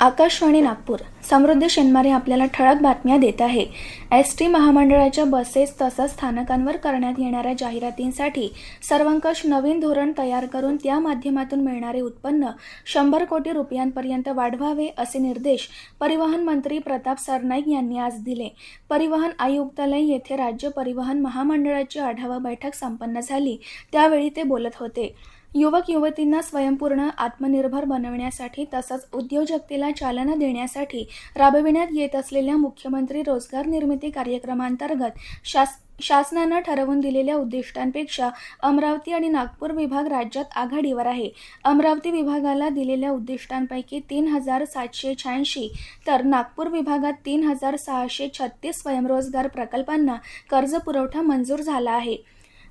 आकाशवाणी नागपूर. समृद्ध शेनमारे आपल्याला ठळक बातम्या देत आहे. एस टी महामंडळाच्या बसेस तसंच स्थानकांवर करण्यात येणाऱ्या जाहिरातींसाठी सर्वंकष नवीन धोरण तयार करून त्या माध्यमातून मिळणारे उत्पन्न शंभर कोटी रुपयांपर्यंत वाढवावे असे निर्देश परिवहन मंत्री प्रताप सरनाईक यांनी आज दिले. परिवहन आयुक्तालय येथे राज्य परिवहन महामंडळाची आढावा बैठक संपन्न झाली. त्यावेळी ते बोलत होते. युवक युवतींना स्वयंपूर्ण आत्मनिर्भर बनवण्यासाठी तसंच उद्योजकतेला चालना देण्यासाठी राबविण्यात येत असलेल्या मुख्यमंत्री रोजगार निर्मिती कार्यक्रमांतर्गत शास शासनानं ठरवून दिलेल्या उद्दिष्टांपेक्षा अमरावती आणि नागपूर विभाग राज्यात आघाडीवर आहे. अमरावती विभागाला दिलेल्या उद्दिष्टांपैकी तीन हजार सातशे शहाऐंशी तर नागपूर विभागात तीन हजार सहाशे छत्तीस स्वयंरोजगार प्रकल्पांना कर्ज पुरवठा मंजूर झाला आहे.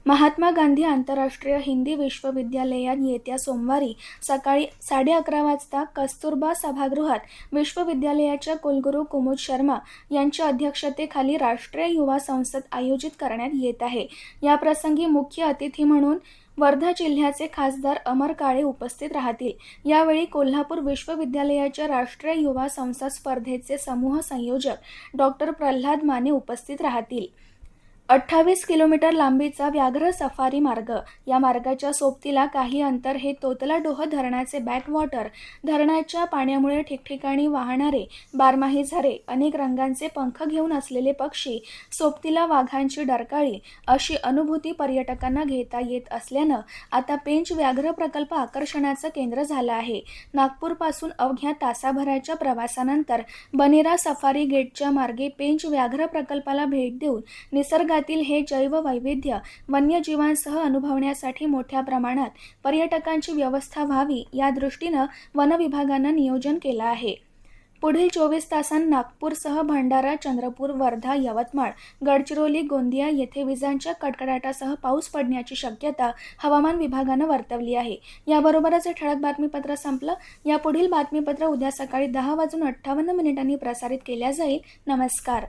महात्मा गांधी आंतरराष्ट्रीय हिंदी विश्वविद्यालयात येत्या सोमवारी सकाळी साडे अकरा वाजता कस्तुरबा सभागृहात विश्वविद्यालयाच्या कुलगुरू कुमुद शर्मा यांच्या अध्यक्षतेखाली राष्ट्रीय युवा संसद आयोजित करण्यात येत आहे. याप्रसंगी मुख्य अतिथी म्हणून वर्धा जिल्ह्याचे खासदार अमर काळे उपस्थित राहतील. यावेळी कोल्हापूर विश्वविद्यालयाच्या राष्ट्रीय युवा संसद स्पर्धेचे समूह संयोजक डॉक्टर प्रल्हाद माने उपस्थित राहतील. अठ्ठावीस किलोमीटर लांबीचा व्याघ्र सफारी मार्ग. या मार्गाच्या सोबतीला काही अंतर हे तोतलाडोह धरणाचे बॅकवॉटर धरणाच्या पाण्यामुळे ठिकठिकाणी वाहणारे बारमाही झरे अनेक रंगांचे पंख घेऊन असलेले पक्षी सोबतीला वाघांची डरकाळी अशी अनुभूती पर्यटकांना घेता येत असल्यानं आता पेंच व्याघ्र प्रकल्प आकर्षणाचं केंद्र झालं आहे. नागपूरपासून अवघ्या तासाभराच्या प्रवासानंतर बनेरा सफारी गेटच्या मार्गे पेंच व्याघ्र प्रकल्पाला भेट देऊन निसर्गातील हे जैववैविध्य वन्यजीवांसह अनुभवण्यासाठी मोठ्या प्रमाणात पर्यटकांची व्यवस्था व्हावी या दृष्टीनं वनविभागानं नियोजन केलं आहे. पुढील चोवीस तासांत नागपूरसह भंडारा चंद्रपूर वर्धा यवतमाळ गडचिरोली गोंदिया येथे विजांच्या कडकडाटासह पाऊस पडण्याची शक्यता हवामान विभागानं वर्तवली आहे. याबरोबरच हे ठळक बातमीपत्र संपलं. या पुढील बातमीपत्र उद्या सकाळी दहा वाजून अठ्ठावन्न मिनिटांनी प्रसारित केल्या जाईल. नमस्कार.